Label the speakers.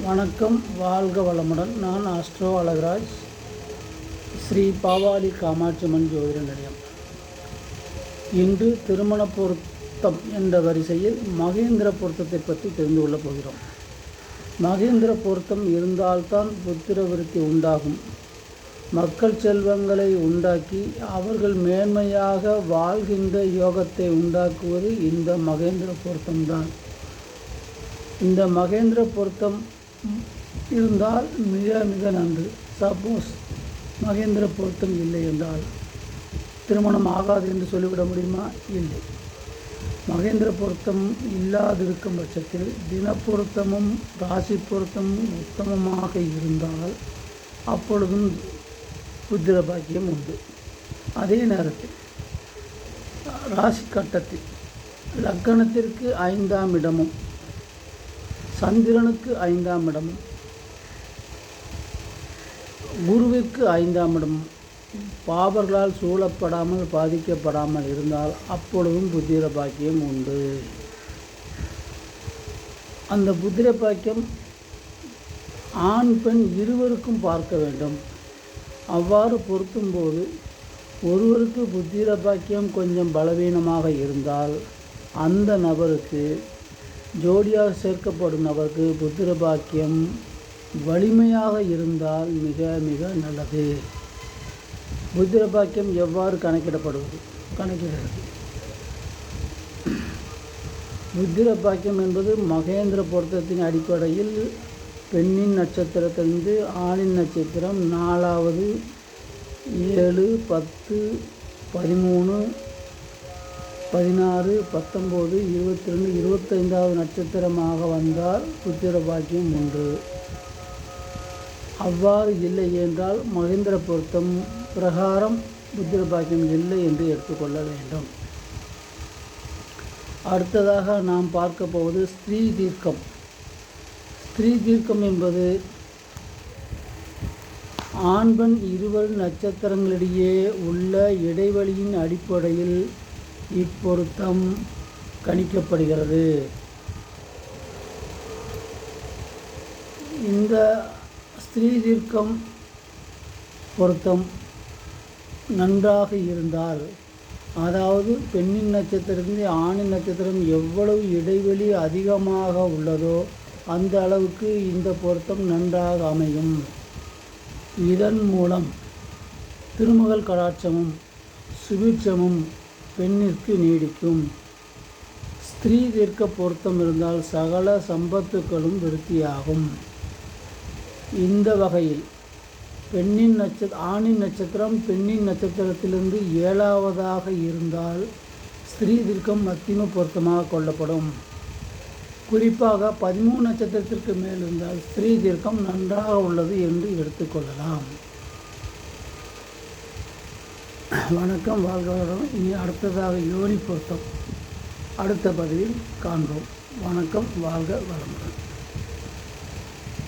Speaker 1: வணக்கம் வாழ்க வளமுடன். நான் ஆஸ்ட்ரோ அழகராஜ் ஸ்ரீ பாவாலி காமாட்சிமன் ஜோதிட நிலையம். இன்று திருமண பொருத்தம் என்ற வரிசையில் மகேந்திர பொருத்தத்தை பற்றி தெரிந்து கொள்ளப் போகிறோம். மகேந்திர பொருத்தம் இருந்தால்தான் புத்திர விருத்தி உண்டாகும். மக்கள் செல்வங்களை உண்டாக்கி அவர்கள் மேன்மையாக வாழ்கின்ற யோகத்தை உண்டாக்குவது இந்த மகேந்திர பொருத்தம்தான். இந்த மகேந்திர பொருத்தம் இருந்தால் மிக மிக நன்று. சப்போஸ் மகேந்திர பொருத்தம் இல்லை என்றால் திருமணம் ஆகாது என்று சொல்லிவிட முடியுமா? இல்லை. மகேந்திர பொருத்தம் இல்லாதிருக்கும் பட்சத்தில் தினப்பொருத்தமும் ராசி பொருத்தமும் உத்தமமாக இருந்தால் அப்பொழுதும் புத்திர பாக்கியம் உண்டு. அதே நேரத்தில் ராசி கட்டத்தில் லக்கணத்திற்கு ஐந்தாம் இடமும் சந்திரனுக்கு ஐந்தாம் இடம். குருவிற்கு ஐந்தாம் இடம். பாவர்களால் சூழப்படாமல் பாதிக்கப்படாமல் இருந்தால் அப்பொழுதும் புத்திர பாக்கியம் உண்டு. அந்த புத்திர பாக்கியம் ஆண் பெண் இருவருக்கும் பார்க்க வேண்டும். அவ்வாறு பொருத்தும்போது ஒருவருக்கு புத்திர பாக்கியம் கொஞ்சம் பலவீனமாக இருந்தால் அந்த நபருக்கு ஜோடியாக சேர்க்கப்படும் நபருக்கு புத்திர பாக்கியம் வலிமையாக இருந்தால் மிக மிக நல்லது. புத்திர பாக்கியம் எவ்வாறு கணக்கிடப்படுவது? கணக்கிடுகிறது. புத்திர பாக்கியம் என்பது மகேந்திர பொருத்தத்தின் அடிப்படையில் பெண்ணின் நட்சத்திரத்திலிருந்து ஆணின் நட்சத்திரம் நாலாவது ஏழு பத்து பதிமூணு பதினாறு பத்தொம்போது இருபத்தி ரெண்டு இருபத்தைந்தாவது நட்சத்திரமாக வந்தால் புத்திர பாக்கியம் உண்டு. அவ்வாறு இல்லை என்றால் மகேந்திர பொருத்தம் பிரகாரம் புத்திர பாக்கியம் இல்லை என்று எடுத்துக்கொள்ள வேண்டும். அடுத்ததாக நாம் பார்க்க போவது ஸ்திரீ தீர்க்கம். ஸ்திரீ தீர்க்கம் என்பது ஆண் இருவர் நட்சத்திரங்களிடையே உள்ள இடைவெளியின் அடிப்படையில் இப்பொருத்தம் கணிக்கப்படுகிறது. இந்த ஸ்திரீ தீர்க்கம் பொருத்தம் நன்றாக இருந்தால் அதாவது பெண்ணின் நட்சத்திரத்திலிருந்து ஆணின் நட்சத்திரம் எவ்வளவு இடைவெளி அதிகமாக உள்ளதோ அந்த அளவுக்கு இந்த பொருத்தம் நன்றாக அமையும். இதன் மூலம் திருமகள் கடாட்சமும் சுபீட்சமும் பெண்ணிற்கு நீடிக்கும். ஸ்திரீ தீர்க்க பொருத்தம் இருந்தால் சகல சம்பத்துக்களும் விருத்தியாகும். இந்த வகையில் பெண்ணின் நட்ச ஆணின் நட்சத்திரம் பெண்ணின் நட்சத்திரத்திலிருந்து ஏழாவதாக இருந்தால் ஸ்திரீ தீர்க்கம் மத்திம பொருத்தமாக கொள்ளப்படும். குறிப்பாக பதிமூணு நட்சத்திரத்திற்கு மேல் இருந்தால் ஸ்திரீ தீர்க்கம் நன்றாக உள்ளது என்று எடுத்துக்கொள்ளலாம் வணக்கம் வாழ்கிறோம் இனி அடுத்ததாக யோனி பொருத்தம். அடுத்த பதிவில் காண்போம். வணக்கம் வாழ்க வளமுடன்.